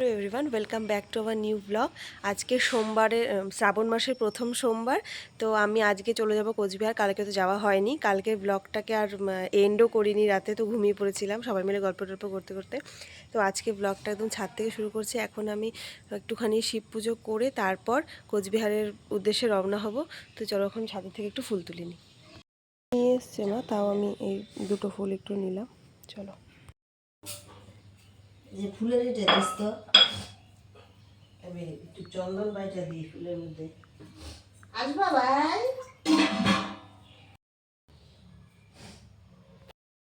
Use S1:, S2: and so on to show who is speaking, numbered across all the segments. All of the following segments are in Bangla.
S1: Hello everyone welcome back to our new blog আজকে সোমবারে শ্রাবণ মাসের প্রথম সোমবার, তো আমি আজকে চলে যাব কোচবিহার। কালকে তো যাওয়া হয়নি। কালকে ব্লগটাকে আর এন্ডও করিনি। রাতে তো ঘুমিয়ে পড়েছিলাম। সবাই মিলে গল্প টল্প করতে করতে। তো আজকে ব্লগটা একদম ছাদ থেকে শুরু করছি। এখন আমি একটুখানি শিব পুজো করে তারপর কোচবিহারের উদ্দেশ্যে রওনা হব। তো চলো এখন ছাদের থেকে একটু ফুল তুলে নিই। নিয়ে এসছে মা, তাও আমি এই দুটো ফুল একটু নিলাম। চলো।
S2: যে ফুলের এটা দিস তো। আমি একটু চন্দন বাইটা দিই ফুলের মধ্যে। আসবা ভাই?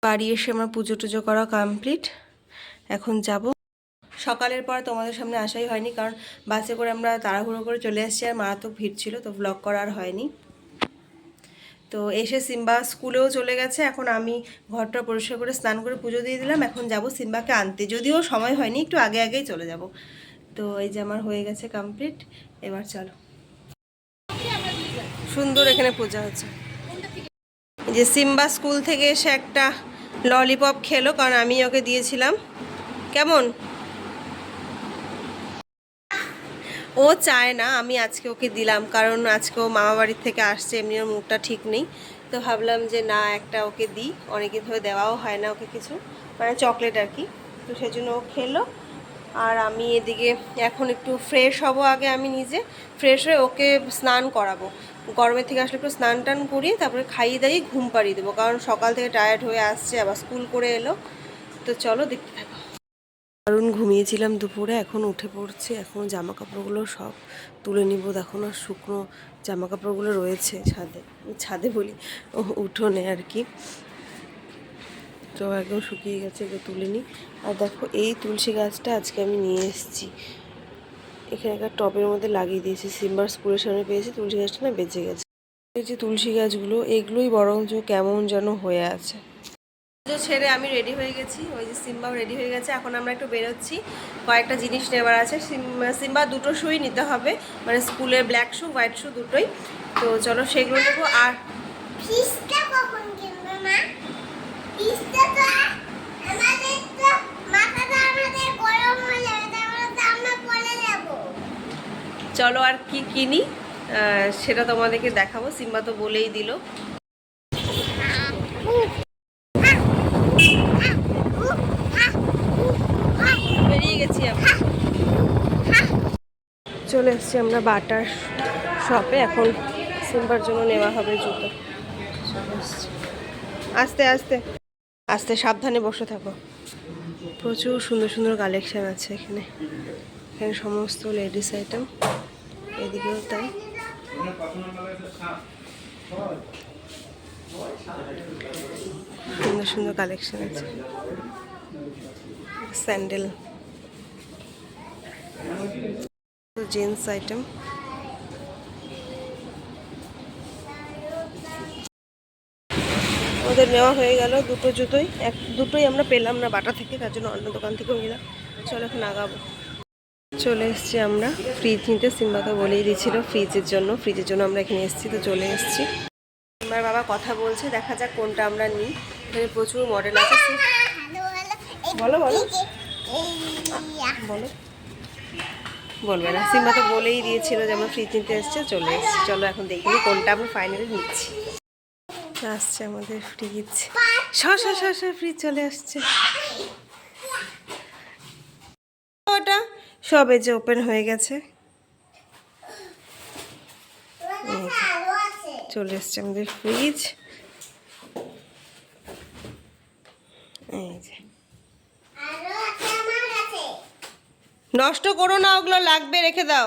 S1: বাড়ি এসে আমার পুজো টুজো করা কমপ্লিট এখন যাব। সকালের পর তোমাদের সামনে আসাই হয়নি, কারণ বাসে করে আমরা তাড়াহুড়ো করে চলে এসেছি আর মারাত্মক ভিড় ছিল, তো ব্লগ করা আর হয়নি। তো এসে সিম্বা স্কুলেও চলে গেছে। এখন আমি ঘরটা পরিষ্কার করে স্নান করে পুজো দিয়ে দিলাম। এখন যাব সিম্বাকে আনতে। যদিও সময় হয়নি, একটু আগে আগেই চলে যাব। তো এই যে আমার হয়ে গেছে কমপ্লিট এবার চলো। সুন্দর এখানে পূজা হচ্ছে। যে সিম্বা স্কুল থেকে এসে একটা ললিপপ খেলো, কারণ আমি ওকে দিয়েছিলাম। কেমন? ও চায় না, আমি আজকে ওকে দিলাম, কারণ আজকে ও মামা বাড়ির থেকে আসছে, এমনি ওর মুখটা ঠিক নেই। তো ভাবলাম যে না, একটা ওকে দিই, অনেকদিন ধরে দেওয়াও হয় না ওকে কিছু মানে চকলেট আর কি। তো সেই জন্য ও খেলো, আর আমি এদিকে এখন একটু ফ্রেশ হব আগে আমি নিজে ফ্রেশ হয়ে ওকে স্নান করাবো। গরমের থেকে আসলে একটু স্নান টান করিয়ে তারপরে খাইয়ে দাইয়ে ঘুম পাড়িয়ে দেবো, কারণ সকাল থেকে টায়ার্ড হয়ে আসছে, আবার স্কুল করে এলো। তো চলো দেখতে থাকো। কারণ ঘুমিয়েছিলাম দুপুরে, এখন উঠে পড়ছে, এখন জামা কাপড়গুলো সব তুলে নিব। দেখো না, শুকনো জামা কাপড়গুলো রয়েছে ছাদে ছাদে বলি, উঠোনে আর কি। তো একদম শুকিয়ে গেছে, এগুলো তুলে নিই। আর দেখো, এই তুলসী গাছটা আজকে আমি নিয়ে এসেছি। এখানে একটা টবের মধ্যে লাগিয়ে দিয়েছি সিম্বার স্কুলের সামনে পেয়েছি, তুলসী গাছটা না বেঁচে গেছে। এই যে তুলসী গাছগুলো, এগুলোই বরঞ্চ কেমন যেন হয়ে আছে। পুজো ছেড়ে আমি রেডি হয়ে গেছি। ওই যে সিম্বাও রেডি হয়ে গেছে। এখন আমরা একটু বেরোচ্ছি। কয়েকটা জিনিস নেবার আছে। সিম- সিম্বা দুটো শুই নিতে হবে। মানে স্কুলের ব্ল্যাক শু হোয়াইট শু দুটোই। তো চলো সেগুলো নেব। আর চলো আর কি কিনি সেটা তোমাদেরকে দেখাবো। সিম্বা তো বলেই দিল। বেরিয়ে গেছি চলে এসছি আমরা বাটার শপে, এখন সিম্বার জন্য নেওয়া হবে জুতো। আস্তে আস্তে। আস্তে, সাবধানে বসে থাকো। প্রচুর সুন্দর সুন্দর কালেকশান আছে এখানে। এখানে সমস্ত লেডিস আইটেম। এদিকেও তাই। সুন্দর সুন্দর কালেকশন আছে। স্যান্ডেল জিন্স আইটেম ওদের নেওয়া হয়ে গেল দুটো জুতোই। এক, দুটোই আমরা পেলাম না বাটা থেকে, তার জন্য অন্য দোকান থেকেও নিলাম। চলো এখন আগাবো। চলে এসেছি আমরা। ফ্রিজ নিতে। সিম্বাকে বলেই দিয়েছিল ফ্রিজের জন্য। ফ্রিজের জন্য আমরা এখানে এসেছি, তো চলে এসেছি। সিম্বার বাবা কথা বলছে, দেখা যাক কোনটা আমরা নিই। এখানে প্রচুর মডেল আছে বলো বলো। বলো। বলবে না। সিম্বা তো বলেই দিয়েছিল যে আমরা ফ্রিজ নিতে এসছে, চলে এসেছি। চলো এখন দেখিনি কোনটা আমরা ফাইনালি নিচ্ছি। আসছে আমাদের ফ্রিজ শ শ শ ফ্রিজ চলে আসছে। ওটা সবে যে ওপেন হয়ে গেছে। চলে এসছে আমাদের ফ্রিজ এই যে। নষ্ট করো না ওগুলো লাগবে রেখে দাও।